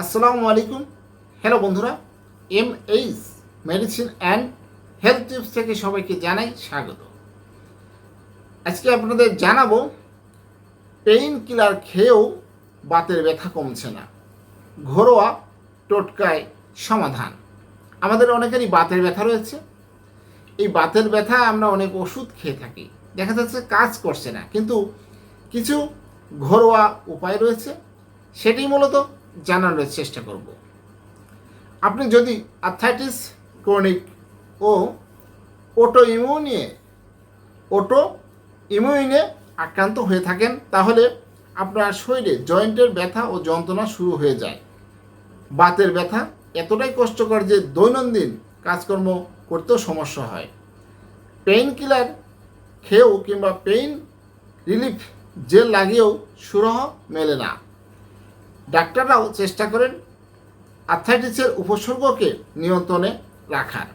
আসসালামু আলাইকুম। হ্যালো বন্ধুরা M H medicine and health tips থেকে সবাইকে জানাই স্বাগত। আজকে আপনাদের জানাব পেইন কিলার খেয়েও বাতের ব্যথা কমছে না, ঘরোয়া টোটকায় সমাধান। আমাদের অনেকেরই বাতের ব্যথা রয়েছে। এই বাতের ব্যথা আমরা অনেক ওষুধ খেয়ে থাকি, দেখা যাচ্ছে কাজ করছে না, কিন্তু কিছু ঘরোয়া উপায় রয়েছে। সেটি মূলত জানানোর চেষ্টা করব। আপনি যদি আর্থাইটিস ক্রনিক ও ওটো ইমিউনিয়ে ওটো ইমিউনে আক্রান্ত হয়ে থাকেন, তাহলে আপনার শরীরে জয়েন্টের ব্যথা ও যন্ত্রণা শুরু হয়ে যায়। বাতের ব্যথা এতটাই কষ্টকর যে দৈনন্দিন কাজকর্ম করতেও সমস্যা হয়। পেইন কিলার খেয়েও কিংবা পেইন রিলিফ জেল লাগিয়েও সুরাহ মেলে না। ডাক্তাররাও চেষ্টা করেন আর্থাইটিসের উপসর্গকে নিয়ন্ত্রণে রাখার।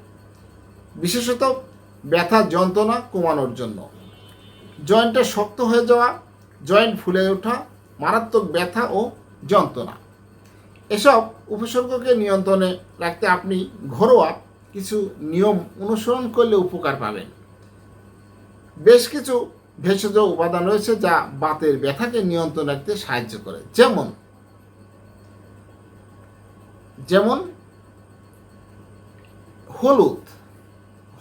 বিশেষত ব্যথা যন্ত্রণা কমানোর জন্য। জয়েন্টে শক্ত হয়ে যাওয়া, জয়েন্ট ফুলে ওঠা, মারাত্মক ব্যথা ও যন্ত্রণা। এসব উপসর্গকে নিয়ন্ত্রণে রাখতে আপনি ঘরোয়া কিছু নিয়ম অনুসরণ করলে উপকার পাবেন। বেশ কিছু ভেষজ উপাদান রয়েছে যা বাতের ব্যথাকে নিয়ন্ত্রণ রাখতে সাহায্য করে। যেমন যেমন হলুদ,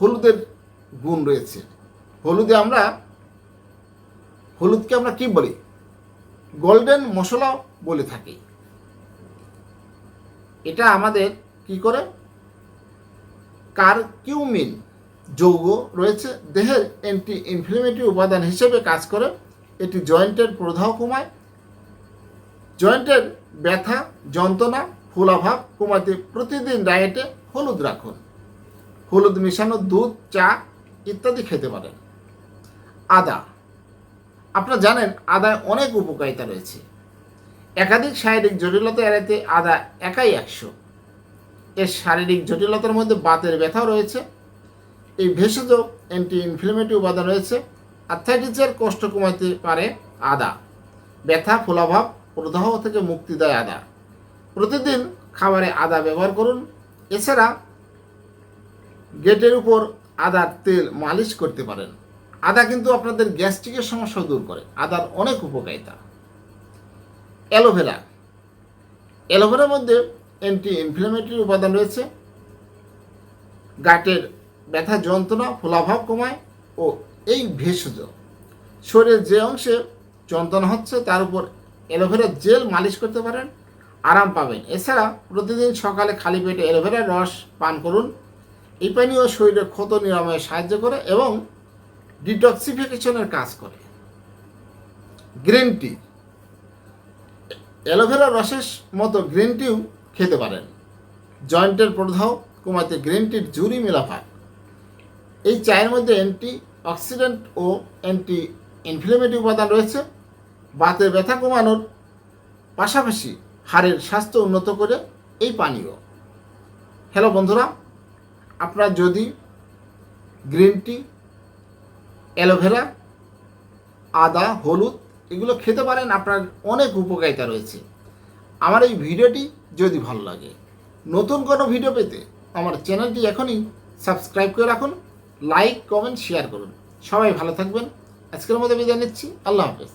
হলুদের গুণ রয়েছে। হলুদে আমরা, হলুদকে আমরা কি বলি? গোল্ডেন মশলা বলে থাকি। এটা আমাদের কি করে? কারকিউমিন যৌগ রয়েছে, দেহের অ্যান্টি ইনফ্লেমেটরি উপাদান হিসেবে কাজ করে। এটি জয়েন্টের প্রদাহ কমায়। জয়েন্টের ব্যথা, যন্ত্রণা ফোলাভাব কমাতে প্রতিদিন ডায়েটে হলুদ রাখুন। হলুদ মিশানো দুধ, চা ইত্যাদি খেতে পারেন। আদা। আপনারা জানেন আদায় অনেক উপকারিতা রয়েছে। একাধিক শারীরিক জটিলতা এড়াতে আদা একাই একশো। এর শারীরিক জটিলতার মধ্যে বাতের ব্যথাও রয়েছে। এই ভেষজ অ্যান্টি ইনফ্লেমেটরি উপাদান রয়েছে। আর্থাইটিসের কষ্ট কমাতে পারে আদা। ব্যথা, ফোলাভাব প্রদাহ থেকে মুক্তি দেয় আদা। প্রতিদিন খাবারে আদা ব্যবহার করুন। এছাড়া গেটের উপর আদার তেল মালিশ করতে পারেন। আদা কিন্তু আপনাদের গ্যাস্ট্রিকের সমস্যা দূর করে। আদার অনেক উপকারিতা। অ্যালোভেরা। অ্যালোভেরার মধ্যে অ্যান্টি ইনফ্লেমেটরি উপাদান রয়েছে। গাটের ব্যথা, যন্ত্রণা, ফোলাভাব কমায় ও এই ভেষজ। শরীরের যে অংশে যন্ত্রণা হচ্ছে, তার উপর অ্যালোভেরা জেল মালিশ করতে পারেন। আরাম পাবেন। এছাড়া প্রতিদিন সকালে খালি পেটে অ্যালোভেরার রস পান করুন। এই পানীয় শরীরের ক্ষত নিরাময়ে সাহায্য করে এবং ডিটক্সিফিকেশনের কাজ করে। Green tea. অ্যালোভেরা রসের মতো গ্রিন টিও খেতে পারেন। জয়েন্টের প্রদাহ কমাতে গ্রিন টির জুরি মেলাফাক এই চায়ের মধ্যে অ্যান্টি অক্সিডেন্ট ও অ্যান্টি ইনফ্লেমেটরি উপাদান রয়েছে। বাতের ব্যথা কমানোর পাশাপাশি হাড়ের স্বাস্থ্য উন্নত করে এই পানীয়। হ্যালো বন্ধুরা, আপনারা যদি গ্রিন টি অ্যালোভেরা আদা, হলুদ এগুলো খেতে পারেন, আপনার অনেক উপকারিতা রয়েছে। আমার এই ভিডিওটি যদি ভালো লাগে, নতুন কোনো ভিডিও পেতে আমার চ্যানেলটি এখনই সাবস্ক্রাইব করে রাখুন লাইক কমেন্ট শেয়ার করুন। সবাই ভালো থাকবেন। আজকের মতো বিদায় নিচ্ছি। আল্লাহ হাফেজ।